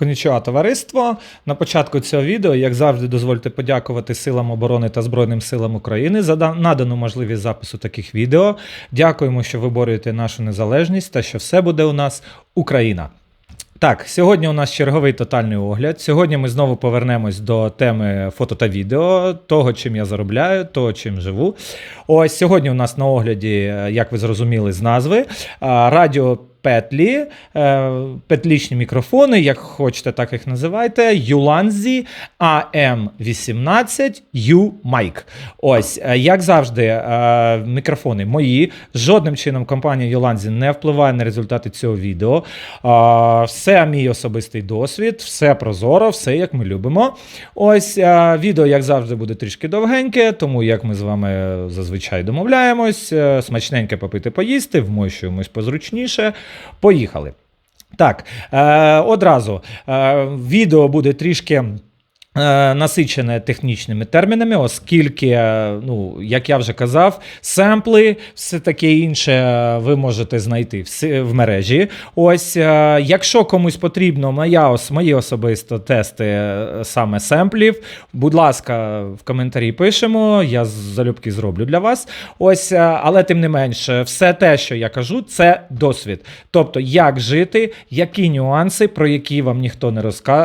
Конічого товариство. На початку цього відео, як завжди, дозвольте подякувати Силам оборони та Збройним силам України за надану можливість запису таких відео. Дякуємо, що ви борюєте нашу незалежність та що все буде у нас Україна. Так, сьогодні у нас черговий тотальний огляд. Сьогодні ми знову повернемось до теми фото та відео, того, чим я заробляю, того, чим живу. Ось сьогодні у нас на огляді, е, як ви зрозуміли з назви, радіо. Петлі, е, петлічні мікрофони, як хочете, так їх називайте. Юланзі AM18U Mic. Ось, е, як завжди, е, мікрофони мої. Жодним чином компанія Юланзі не впливає на результати цього відео. Все мій особистий досвід, все прозоро, все як ми любимо. Ось відео, як завжди, буде трішки довгеньке, тому як ми з вами зазвичай домовляємось, смачненьке попити поїсти, вмощуємось позручніше. Поїхали. Так, е, одразу е, відео буде трішки. Е, Насичене технічними термінами, оскільки, е, ну, як я вже казав, семпли, все таке інше е, ви можете знайти в, мережі. Ось, якщо комусь потрібно моя, мої особисто тести саме семплів, будь ласка, в коментарі пишемо, я залюбки зроблю для вас. Ось, але тим не менше, все те, що я кажу, це досвід. Тобто, як жити, які нюанси, про які вам ніхто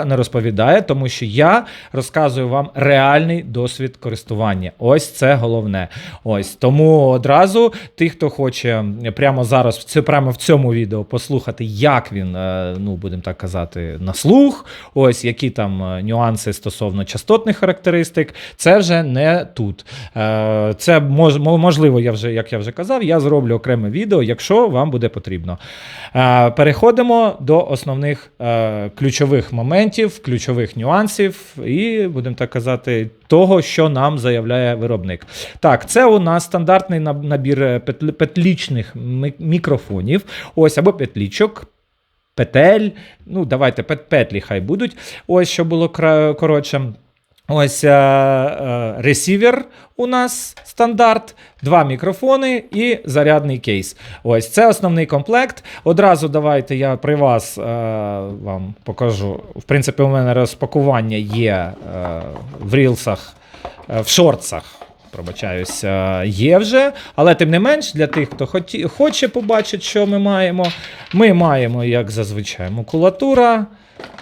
не розповідає, тому що я розказую вам реальний досвід користування. Ось це головне. Ось тому одразу ті, хто хоче прямо зараз, цю- прямо в цьому відео послухати, як він, е, ну будемо так казати, на слух, ось які там е, нюанси стосовно частотних характеристик, це вже не тут. Е, Це мож, можливо, я вже, як я вже казав, я зроблю окреме відео, якщо вам буде потрібно. Переходимо до основних ключових моментів, ключових нюансів, і будемо так казати, того, що нам заявляє виробник. Так, це у нас стандартний набір е, петлічних мікрофонів, ось або петлічок. Петель, ну давайте петлі хай будуть. Ось що було коротше. Ось е, е, ресівер у нас стандарт, два мікрофони і зарядний кейс. Ось це основний комплект. Одразу давайте я при вас е, вам покажу. В принципі, у мене розпакування є е, в рілсах, в шортсах. Пробачаюсь, е, є вже, але тим не менш, для тих, хто хоче побачити, що ми маємо. Ми маємо, як зазвичай, макулатура.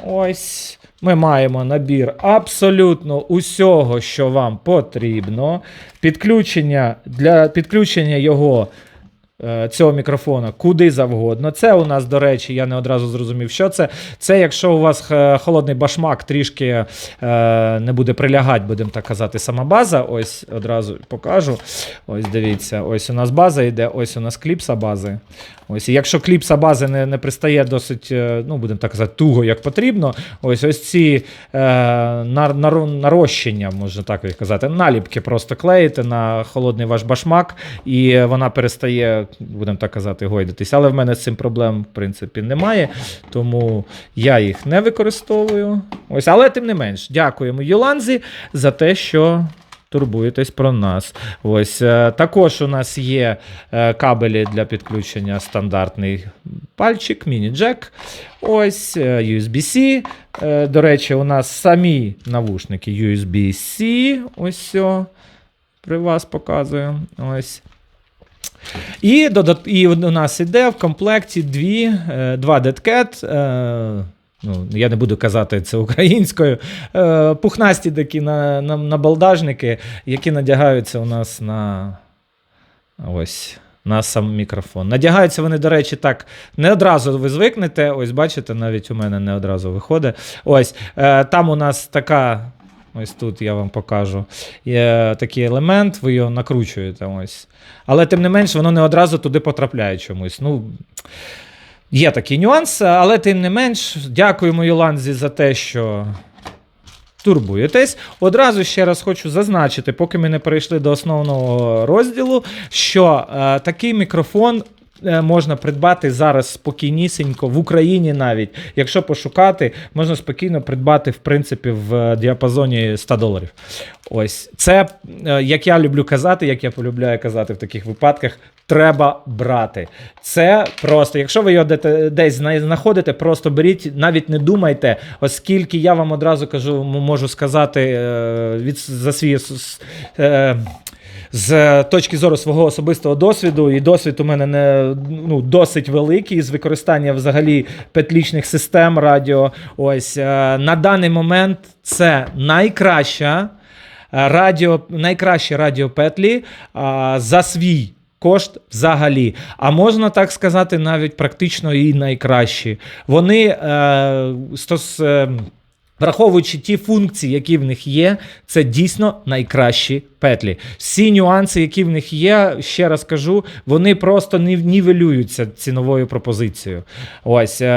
Ось. Ми маємо набір абсолютно усього, що вам потрібно. Підключення для підключення його. Е, Цього мікрофона куди завгодно. Це у нас, до речі, я не одразу зрозумів, що це. Це якщо у вас е, холодний башмак трішки е, не буде прилягати, будемо так казати, сама база. Ось одразу покажу. Ось дивіться, ось у нас база йде, ось у нас кліпса бази. Ось, і якщо кліпса бази не, не пристає досить, ну будемо так казати, туго, як потрібно, ось ось ці е, нар, нар, нарощення, можна так казати, наліпки просто клеїте на холодний ваш башмак, і вона перестає, будемо так казати, гойдатись. Але в мене з цим проблем, в принципі, немає, тому я їх не використовую. Ось, але тим не менш, дякуємо Юланзі за те, що турбуєтесь про нас. Ось е, також у нас є е, кабелі для підключення стандартний пальчик, міні-джек. Ось USB-C. Е, До речі, у нас самі навушники USB-C. Ось. При вас показую. Ось. І, додат... і у нас іде в комплекті дві, е, два е, ну, я не буду казати це українською, е, пухнасті такі на, на, на балдажники, які надягаються у нас на ось. На сам мікрофон. Надягаються вони, до речі, так не одразу ви звикнете. Ось бачите, навіть у мене не одразу виходить. Ось е, там у нас така. Ось тут я вам покажу. Є такий елемент, ви його накручуєте. ось. Але тим не менш, воно не одразу туди потрапляє чомусь. Ну, є такий нюанс, але тим не менш, дякуємо Йоланзі за те, що турбуєтесь. Одразу ще раз хочу зазначити, поки ми не перейшли до основного розділу, що е, такий мікрофон. Е, Можна придбати зараз спокійнісінько в Україні навіть. Якщо пошукати, можна спокійно придбати, в принципі, в діапазоні 100 доларів. Ось це, е, як я люблю казати, як я полюбляю казати в таких випадках, треба брати. Це просто, якщо ви його десь знаходите, просто беріть, навіть не думайте, оскільки я вам одразу кажу, можу сказати е, від за свій е, з точки зору свого особистого досвіду, і досвід у мене не ну, досить великий з використання взагалі петлічних систем радіо. Ось е, на даний момент це найкраща е, радіо, найкращі радіопетлі а, за свій. Кошт взагалі, а можна так сказати, навіть практично і найкращі. Вони е, стос, е, враховуючи ті функції, які в них є, це дійсно найкращі петлі. Всі нюанси, які в них є, ще раз кажу, вони просто нів- нівелюються ціновою пропозицією. Ось е,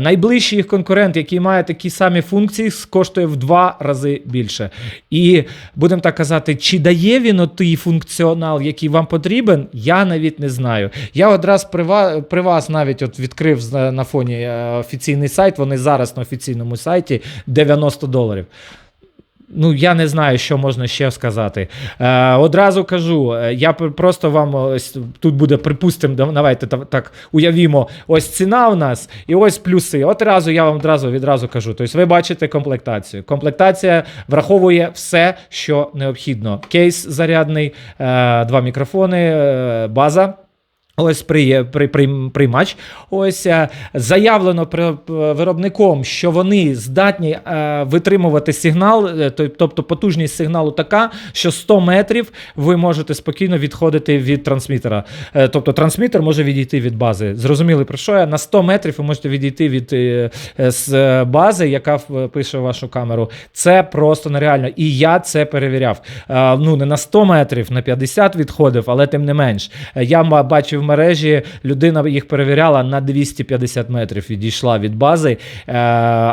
найближчий їх конкурент, який має такі самі функції, коштує в два рази більше. І будемо так казати, чи дає він той функціонал, який вам потрібен, я навіть не знаю. Я одразу при вас, при вас навіть от відкрив на фоні е, офіційний сайт. Вони зараз на офіційному сайті 90 доларів. Ну, я не знаю, що можна ще сказати. Е, одразу кажу, е, я просто вам ось тут буде, припустимо, давайте та- так уявімо, ось ціна у нас і ось плюси. От разу я вам одразу відразу кажу. Тобто ви бачите комплектацію. Комплектація враховує все, що необхідно. Кейс зарядний, е, два мікрофони, е, база. Ось при, при, при, приймач. Ось е, заявлено при, виробником, що вони здатні е, витримувати сигнал, е, тобто потужність сигналу така, що 100 метрів ви можете спокійно відходити від трансмітера. Е, тобто трансмітер може відійти від бази. Зрозуміли про що я? На 100 метрів ви можете відійти від е, е, з е, бази, яка пише вашу камеру. Це просто нереально. І я це перевіряв. Е, ну не на 100 метрів, на 50 відходив, але тим не менш. Е, Я бачив в мережі, людина їх перевіряла на 250 метрів, відійшла від бази, е,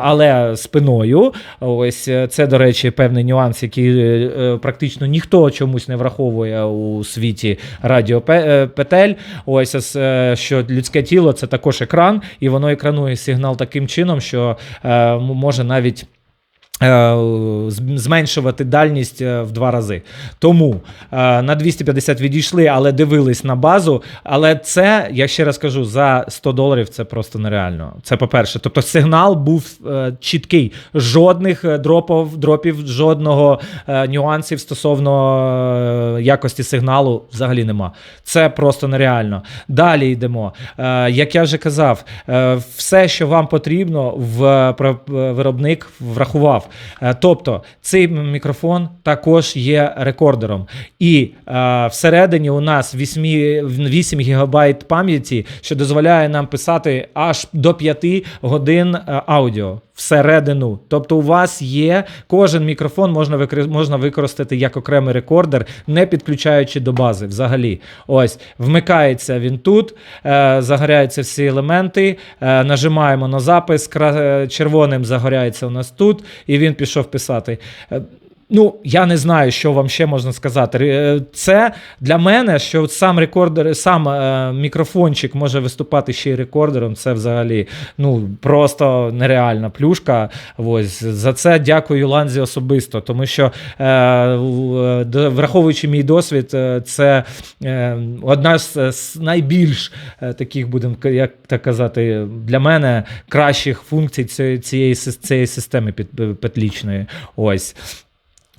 але спиною. Ось е, це, до речі, певний нюанс, який е, практично ніхто чомусь не враховує у світі радіопетель. Ось що людське тіло це також екран, і воно екранує сигнал таким чином, що може навіть. Е, Зменшувати дальність е, в два рази. Тому е, на 250 відійшли, але дивились на базу. Але це, я ще раз кажу, за 100 доларів це просто нереально. Це по-перше. Тобто сигнал був чіткий. Жодних дропів, дропів жодного нюансів стосовно якості сигналу взагалі нема. Це просто нереально. Далі йдемо. Як я вже казав, все, що вам потрібно, в виробник врахував. Е, тобто, цей мікрофон також є рекордером. І е, всередині у нас 8, 8 гігабайт пам'яті, що дозволяє нам писати аж до 5 годин е, аудіо. Всередину. Тобто, у вас є кожен мікрофон можна викри- можна використати як окремий рекордер, не підключаючи до бази взагалі. Ось, вмикається він тут, е, загоряються всі елементи, е, нажимаємо на запис, кра- е, червоним загоряється у нас тут, і він пішов писати. Е, Ну, я не знаю, що вам ще можна сказати. Це для мене, що сам рекордер, сам е, мікрофончик може виступати ще й рекордером. Це взагалі ну просто нереальна плюшка. Ось за це дякую Ланзі особисто, тому що е, враховуючи мій досвід, е, це е, одна з, найбільш е, таких, будемо як так казати, для мене кращих функцій цієї, цієї системи під, петлічної. Ось.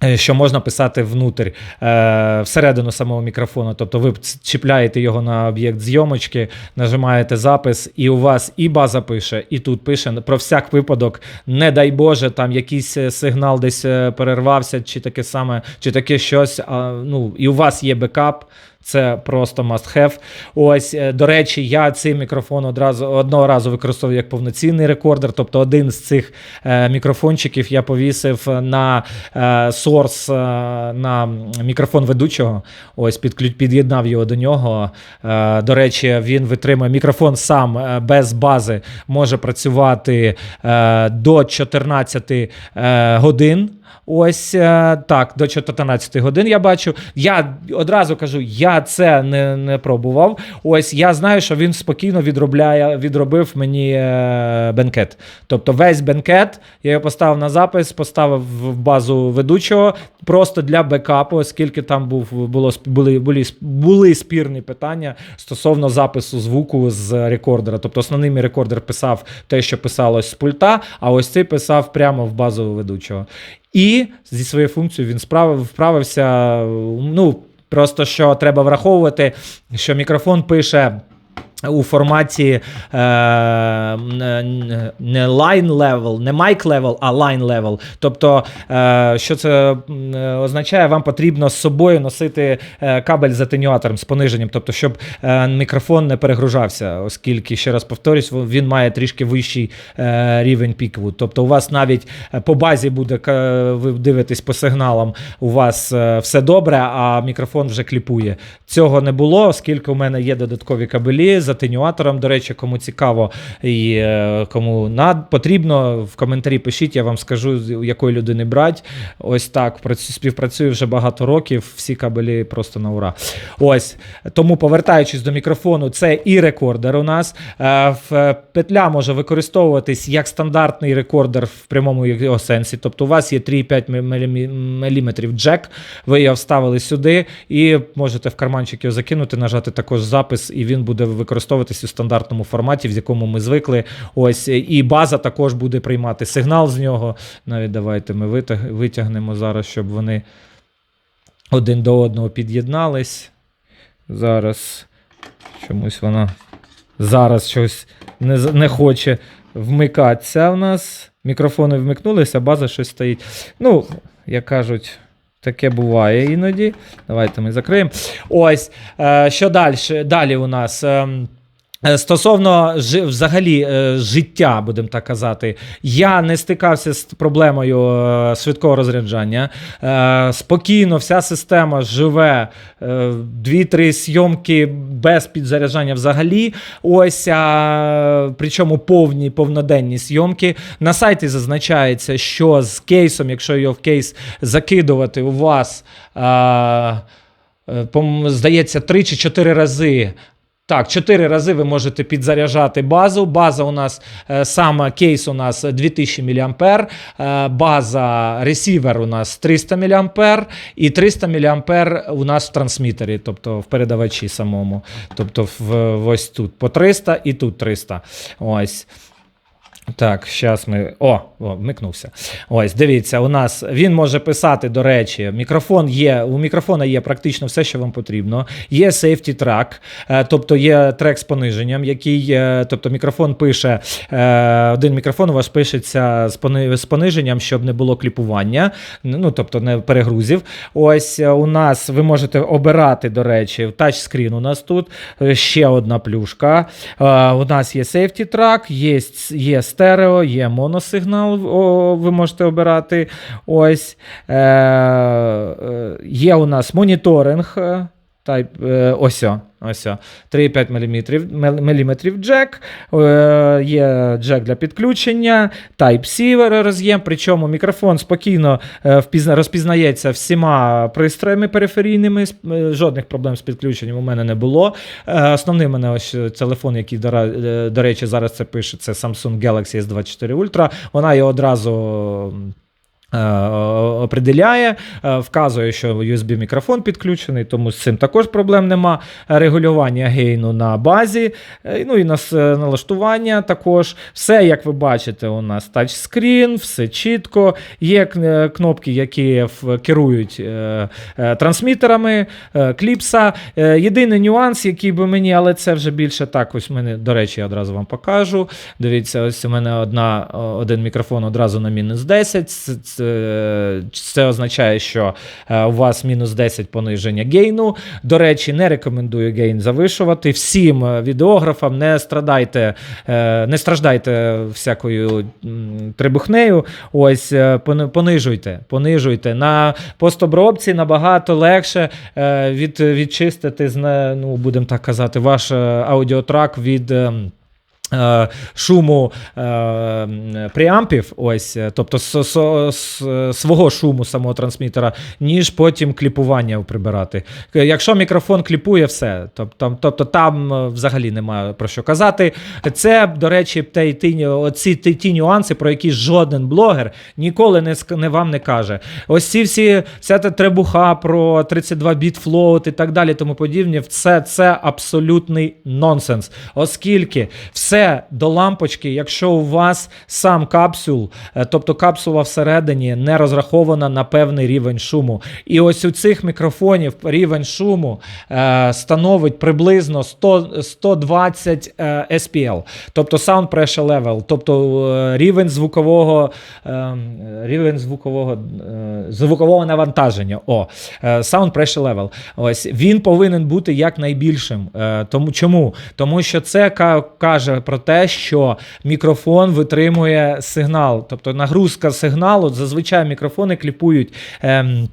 Е, Що можна писати внутрь е, всередину самого мікрофону. Тобто ви чіпляєте його на об'єкт зйомочки, нажимаєте запис, і у вас і база пише, і тут пише про всяк випадок, не дай Боже, там якийсь е, сигнал десь перервався, чи таке саме, чи таке щось. Ну, і у вас є бекап. Це просто must have. Ось, е, до речі, я цей мікрофон одразу одного разу використовував як повноцінний рекордер. Тобто, один з цих е, мікрофончиків я повісив на е, Source, е, на мікрофон ведучого. Ось підклю- під'єднав його до нього. Е, до речі, він витримує мікрофон сам е, без бази, може працювати е, до 14 е, годин. Ось е, так, до 14 годин я бачу. Я одразу кажу, я це не, не пробував. Ось я знаю, що він спокійно відробляє, відробив мені е, бенкет. Тобто весь бенкет я його поставив на запис, поставив в базу ведучого просто для бекапу, оскільки там був було були, були, були спірні питання стосовно запису звуку з рекордера. Тобто основний мій рекордер писав те, що писалось з пульта, а ось цей писав прямо в базу ведучого. І зі своєю функцією він справив, вправився. Ну, просто що треба враховувати, що мікрофон пише. У форматі е, не- не line level, не mic level, а line level. Тобто, е, що це е, означає, вам потрібно з собою носити е, кабель з атенюатором, з пониженням, тобто, щоб е, мікрофон не перегружався, оскільки, ще раз повторюсь, він має трішки вищий е, рівень пікову. Тобто, у вас навіть е, по базі буде, ви дивитесь по сигналам, у вас е, все добре, а мікрофон вже кліпує. Цього не було, оскільки у мене є додаткові кабелі з атенюатором. До речі, кому цікаво і е, кому над потрібно, в коментарі пишіть, я вам скажу, якої людини брати. Ось так працю- співпрацюю вже багато років. Всі кабелі просто на ура. Ось тому, повертаючись до мікрофону, це і рекордер у нас. Е, в- Петля може використовуватись як стандартний рекордер в прямому його сенсі. Тобто, у вас є 3,5 мм джек, ви його вставили сюди, і можете в карманчик його закинути, нажати також запис, і він буде використовуватись у стандартному форматі, в якому ми звикли. Ось і база також буде приймати сигнал з нього. Навіть давайте ми витягнемо зараз, щоб вони один до одного під'єднались. Зараз чомусь вона зараз щось не, не хоче вмикатися у нас. Мікрофони вмикнулися, база щось стоїть. Ну, як кажуть. Таке буває іноді. Давайте ми закриємо. Ось, е, що далі? Далі у нас. Е, Стосовно взагалі е, життя, будемо так казати, я не стикався з проблемою е, швидкого розряджання. Спокійно, вся система живе дві-три зйомки без підзаряджання взагалі. Ось, причому повні повноденні зйомки. На сайті зазначається, що з кейсом, якщо його в кейс закидувати, у вас. Здається, 3 чи 4 рази. Так, 4 рази ви можете підзаряджати базу. База у нас е, саме кейс у нас 2000 мА, е, база ресівер у нас 300 мА, і 300 мА у нас в трансмітері, тобто в передавачі самому. Тобто в, ось тут по 300 і тут 300. Ось. Так, зараз ми. О, о, вмикнувся. Ось, дивіться, у нас він може писати, до речі, мікрофон є. У мікрофона є практично все, що вам потрібно. Є track, е, тобто є трек з пониженням, який, е, тобто мікрофон пише, е, один мікрофон у вас пишеться з пониженням, щоб не було кліпування, ну тобто не перегрузів. Ось е, у нас ви можете обирати, до речі, тачскрін у нас тут ще одна плюшка. У нас є safety track, є, є стерео, є моносигнал, о, ви можете обирати. Ось е, е, є у нас моніторинг. е, Type, е, ось, о, ось 3,5 мм, джек, е, є джек для підключення, Type-C роз'єм, причому мікрофон спокійно е, розпізнається всіма пристроями периферійними, е, жодних проблем з підключенням у мене не було. Основний у мене ось телефон, який, до, речі, зараз це пише, це Samsung Galaxy S24 Ultra. Вона його одразу. Е, Определяє, е, вказує, що USB-мікрофон підключений, тому з цим також проблем нема. Регулювання гейну на базі, е, ну і нас- налаштування також. Все, як ви бачите, у нас тачскрін, все чітко. Є кнопки, які керують трансмітерами, кліпса. Єдиний нюанс, який би мені, але це вже більше так. Ось мене, до речі, я одразу вам покажу. Дивіться, ось у мене одна, один мікрофон одразу на мінус 10. Це, це, означає, що е, у вас мінус 10 пониження гейну. До речі, не рекомендую гейн завишувати. Всім е, відеографам не страдайте, е, не страждайте всякою трибухнею. Ось е, понижуйте, понижуйте. На постобробці набагато легше е, від, відчистити, ну, будемо так казати, ваш е, аудіотрак від. Е, шуму е, преампів, ось, е, тобто со- с- свого шуму самого трансмітера, ніж потім кліпування прибирати. Якщо мікрофон кліпує, все. Тобто, тобто там е, взагалі немає про що казати. Це, до речі, те, ті, оці ті, ті нюанси, про які жоден блогер ніколи не, не вам не каже. Ось ці всі вся та требуха про 32 біт флоут і так далі, тому подібне, це, це абсолютний нонсенс. Оскільки все до лампочки, якщо у вас сам капсул, е, тобто капсула всередині не розрахована на певний рівень шуму. І ось у цих мікрофонів рівень шуму е, становить приблизно 100, 120 е, SPL, тобто Sound Pressure Level, тобто е, рівень звукового, е, рівень звукового, е, звукового навантаження. О, е, Sound Pressure Level. Ось він повинен бути якнайбільшим. Е, Тому чому? Тому що це каже про те, що мікрофон витримує сигнал, тобто нагрузка сигналу. Зазвичай мікрофони кліпують. ем,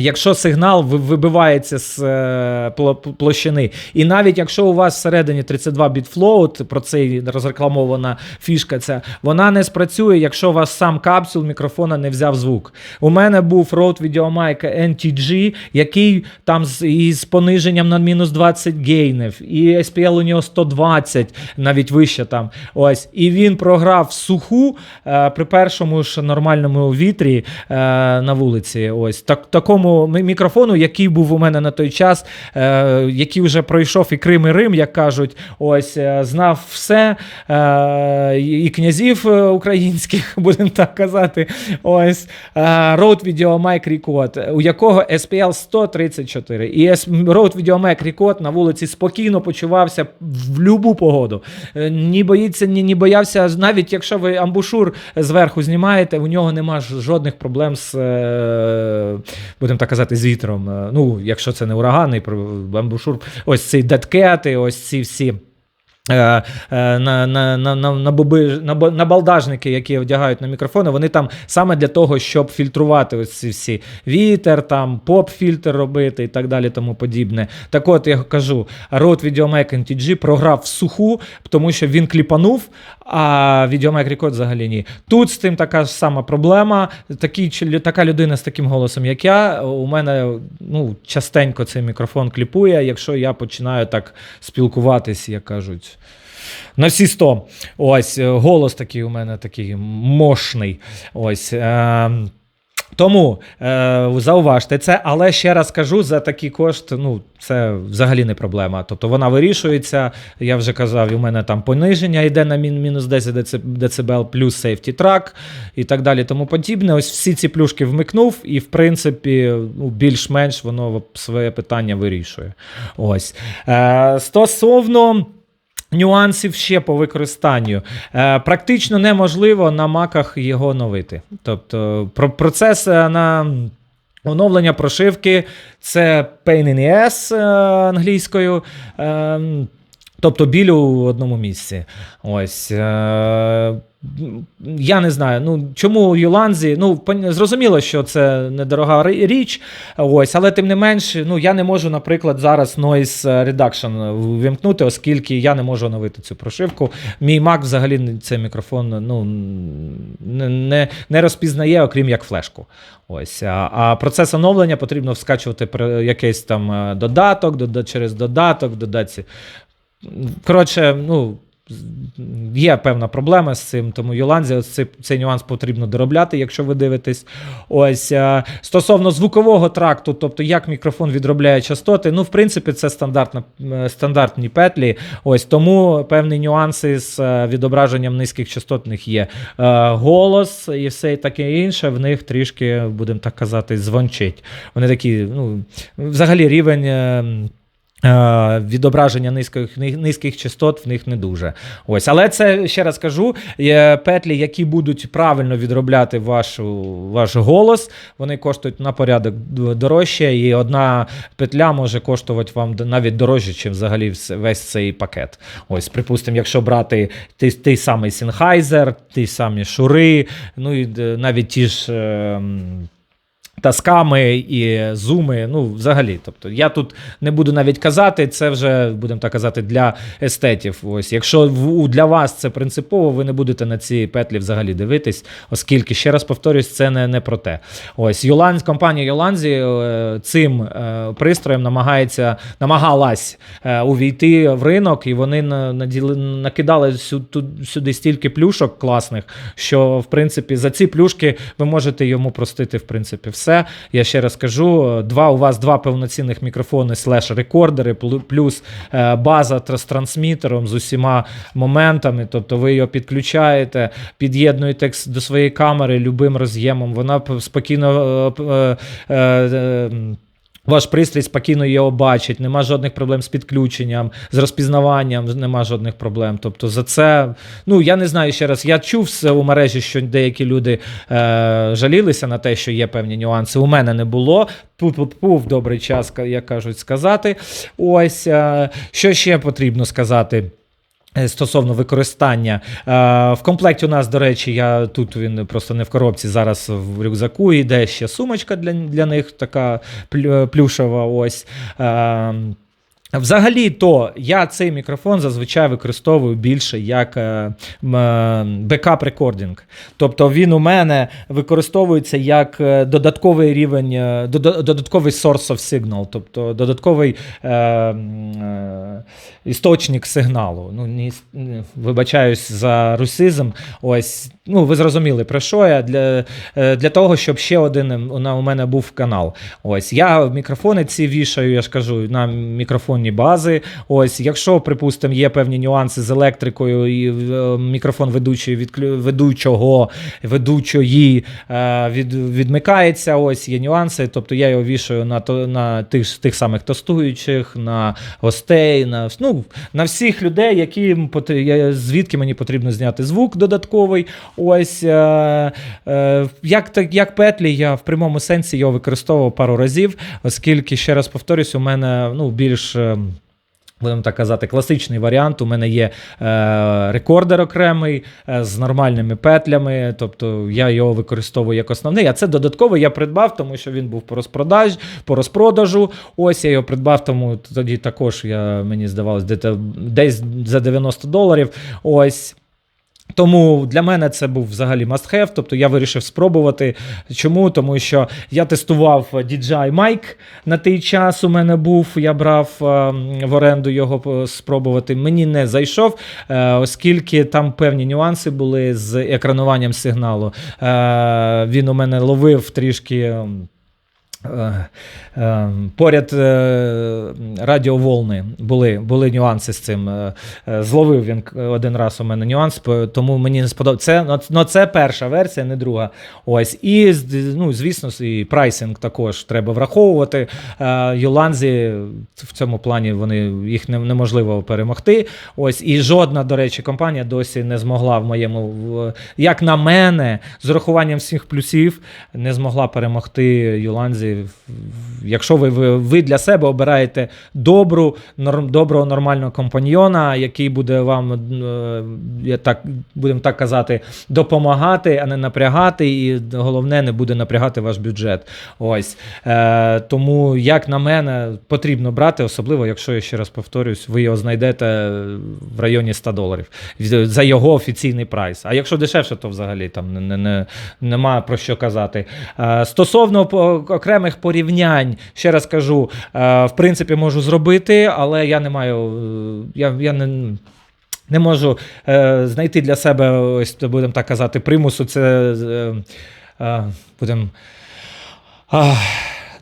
Якщо сигнал вибивається з е, площини, і навіть якщо у вас всередині 32 біт float, про це розрекламована фішка, це вона не спрацює, якщо у вас сам капсул мікрофона не взяв звук. У мене був Rode VideoMic NTG, який там з із пониженням на мінус 20 гейнів, і SPL у нього 120, навіть вище там. Ось, і він програв в суху е, при першому ж нормальному вітрі е, на вулиці. Ось так, такому мі- мікрофону, який був у мене на той час, е, який вже пройшов і Крим, і Рим, як кажуть, ось е, знав все, е, і князів е, українських, будемо так казати. Ось е, Rode VideoMic Record, у якого SPL 134. І Rode VideoMic Record на вулиці спокійно почувався в любу погоду. Е, Ні боїться, ні, ні боявся, навіть якщо ви амбушур зверху знімаєте, у нього нема жодних проблем з, е, будемо так казати, з вітром. Е, Ну, якщо це не ураганний про- амбушур, ось ці даткети, ось ці всі. Е, е, На, на, на, на, на, боби, на, на балдажники, які одягають на мікрофони, вони там саме для того, щоб фільтрувати ось ці всі вітер, там поп-фільтр робити і так далі, тому подібне. Так от я кажу, Rode VideoMic NTG програв в суху, тому що він кліпанув, а VideoMic Record взагалі ні. Тут з тим така ж сама проблема. Чел- така людина з таким голосом, як я, у мене ну, частенько цей мікрофон кліпує, якщо я починаю так спілкуватись, як кажуть. На всі 100. Ось е, голос такий у мене такий мощний. Ось. Е, тому е, зауважте це, але ще раз кажу, за такий кошт, ну, це взагалі не проблема. Тобто вона вирішується. Я вже казав, у мене там пониження йде на мінус 10 деци- дБ, плюс safety track і так далі. Тому подібне. Ось всі ці плюшки вмикнув, і в принципі, ну, більш-менш воно своє питання вирішує. Ось. Е, стосовно. Нюансів ще по використанню. Е, практично неможливо на маках його оновити. Тобто про- процес е, на оновлення прошивки це pain in the ass е, англійською. Е, Тобто біль у одному місці. Ось. Е, я не знаю, ну чому Юланзі, ну зрозуміло, що це недорога річ, ось, але тим не менш, ну я не можу, наприклад, зараз Noise Reduction вимкнути, оскільки я не можу оновити цю прошивку. Мій Mac взагалі цей мікрофон ну, не, не, розпізнає, окрім як флешку. Ось, а, а процес оновлення потрібно вскачувати якийсь там е, додаток, дода, через додаток, додатці. Коротше, ну. Є певна проблема з цим, тому Йоланзі цей, цей нюанс потрібно доробляти, якщо ви дивитесь. Ось е, стосовно звукового тракту, тобто як мікрофон відробляє частоти, ну, в принципі, це стандартна, е, стандартні петлі. Ось тому певні нюанси з е, відображенням низьких частот в них є. Голос і все таке інше, в них трішки, будемо так казати, звончить. Вони такі, ну, взагалі рівень. Е, Е, Відображення низьких, низьких частот в них не дуже. Ось. Але це ще раз кажу: петлі, які будуть правильно відробляти вашу, ваш голос, вони коштують на порядок дорожче, і одна петля може коштувати вам навіть дорожче, ніж взагалі весь цей пакет. Ось, припустимо, якщо брати той, той самий Sennheiser, ті самі шури, ну і навіть ті ж. Тасками і зуми, ну взагалі. Тобто я тут не буду навіть казати, це вже будемо так казати для естетів. Ось, якщо для вас це принципово, ви не будете на ці петлі взагалі дивитись, оскільки ще раз повторюсь, це не, не про те. Ось Юланд, компанія Йоланзі е, цим е, пристроєм намагається намагалась е, увійти в ринок, і вони на- наділи, накидали сюди стільки плюшок класних, що в принципі за ці плюшки ви можете йому простити в принципі все. Я ще раз кажу: два у вас два повноцінних мікрофони слеш рекордери, плюс е, база з трансмітером з усіма моментами. Тобто ви його підключаєте, під'єднуєте до своєї камери любим роз'ємом. Вона спокійно. е, е, е, ваш пристрій спокійно його бачить, нема жодних проблем з підключенням, з розпізнаванням, нема жодних проблем. Тобто за це, ну я не знаю ще раз, я чув у мережі, що деякі люди е, жалілися на те, що є певні нюанси. У мене не було. Був добрий час, як кажуть, сказати. Ось е, що ще потрібно сказати. Е, Стосовно використання. Е, В комплекті у нас, до речі, я тут він просто не в коробці, зараз в рюкзаку йде ще сумочка для, для них, така плю- плюшева. Ось. Взагалі, то я цей мікрофон зазвичай використовую більше як е, е, бекап рекординг. Тобто він у мене використовується як е, додатковий рівень, додатковий source of signal, тобто додатковий е, е, істочник сигналу. Ну, ні, вибачаюсь за русизм. Ось, ну, ви зрозуміли, про що я для, для того, щоб ще один у мене був канал. Ось я мікрофони ці вішаю, я ж кажу, на мікрофонні бази. Ось, якщо, припустимо, є певні нюанси з електрикою, і е, мікрофон ведучий відклю... ведучого, ведучої е, від... відмикається. Ось є нюанси. Тобто я його вішаю на на тих, тих самих тостуючих, на гостей, на ну, на всіх людей, потр- звідки мені потрібно зняти звук додатковий. Ось е, е, як, як петлі, я в прямому сенсі його використовував пару разів, оскільки, ще раз повторюсь, у мене ну, більш. Будемо так казати, класичний варіант. У мене є е, рекордер окремий е, з нормальними петлями. Тобто я його використовую як основний. А це додатково я придбав, тому що він був по розпродаж, по розпродажу. Ось я його придбав, тому тоді також я, мені здавалось, де десь за 90 доларів. Ось. Тому для мене це був взагалі must have, тобто я вирішив спробувати. Чому? Тому що я тестував DJI Mic на той час. У мене був, я брав е, в оренду його е, спробувати. Мені не зайшов, е, оскільки там певні нюанси були з екрануванням сигналу. Він у мене ловив трішки. Ем, Е, е, Поряд е, радіоволни були, були нюанси з цим. Е, Зловив він один раз у мене нюанс, тому мені не сподобалося. Це, ну, ну, це перша версія, не друга. Ось. І, ну, звісно, і прайсинг також треба враховувати. Юланзі в цьому плані вони, їх неможливо перемогти. Ось. І жодна, до речі, компанія досі не змогла в моєму, як на мене, з урахуванням всіх плюсів, не змогла перемогти Юланзі. Якщо ви, ви, ви для себе обираєте добру, норм, доброго нормального компаньйона, який буде вам, е, я так, будемо так казати, допомагати, а не напрягати, і головне, не буде напрягати ваш бюджет. Ось. Е, тому, як на мене, потрібно брати, особливо, якщо я ще раз повторюсь, ви його знайдете в районі 100 доларів за його офіційний прайс. А якщо дешевше, то взагалі там не, не, не, нема про що казати. Е, стосовно по- окремих порівнянь, ще раз кажу, е, в принципі, можу зробити, але я не маю. е, Я, я не. Не можу е, знайти для себе, ось будемо так казати, примусу. Це е, будемо.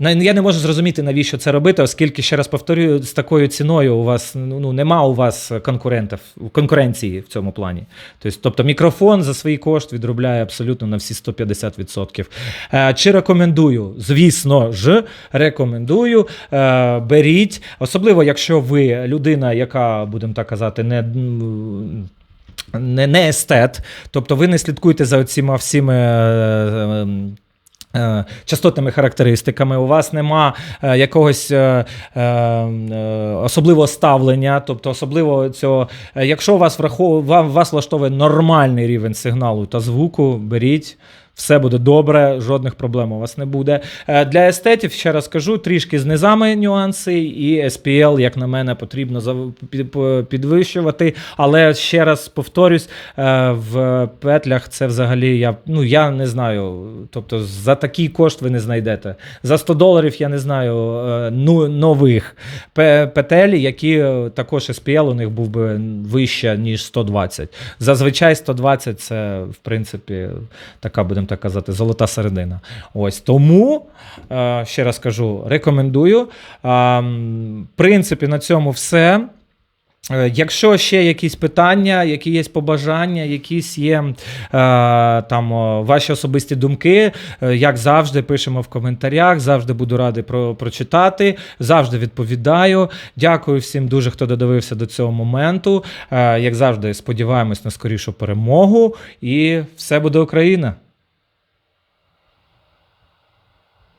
Я не можу зрозуміти, навіщо це робити, оскільки, ще раз повторюю, з такою ціною у вас ну, ну, нема у вас конкурентів, конкуренції в цьому плані. Тобто, тобто мікрофон за свій кошт відробляє абсолютно на всі 150%. Е, Чи рекомендую? Звісно ж, рекомендую. Е, Беріть, особливо, якщо ви людина, яка, будемо так казати, не. Не, не естет, тобто ви не слідкуєте за цими всіми е, частотними характеристиками, у вас нема е, якогось е, е, е, особливого ставлення, тобто особливо цього, е, якщо вас врахов... вас влаштовує нормальний рівень сигналу та звуку, беріть. Все буде добре, жодних проблем у вас не буде. Е, Для естетів, ще раз кажу, трішки з низами нюанси, і SPL, як на мене, потрібно підвищувати. Але ще раз повторюсь, е, в петлях це взагалі я, ну, я не знаю. Тобто за такий кошт ви не знайдете. За 100 доларів я не знаю е, ну, нових петель, які також SPL у них був би вища, ніж 120. Зазвичай 120 це, в принципі, така, будемо так казати, золота середина. Ось тому, е, ще раз кажу, рекомендую. В принципі, на цьому все. Е, Якщо ще якісь питання, які є побажання, якісь є е, там ваші особисті думки, е, як завжди, пишемо в коментарях. Завжди буду радий про, прочитати, завжди відповідаю. Дякую всім дуже, хто додивився до цього моменту. Е, як завжди, сподіваємось на скорішу перемогу, і все буде Україна!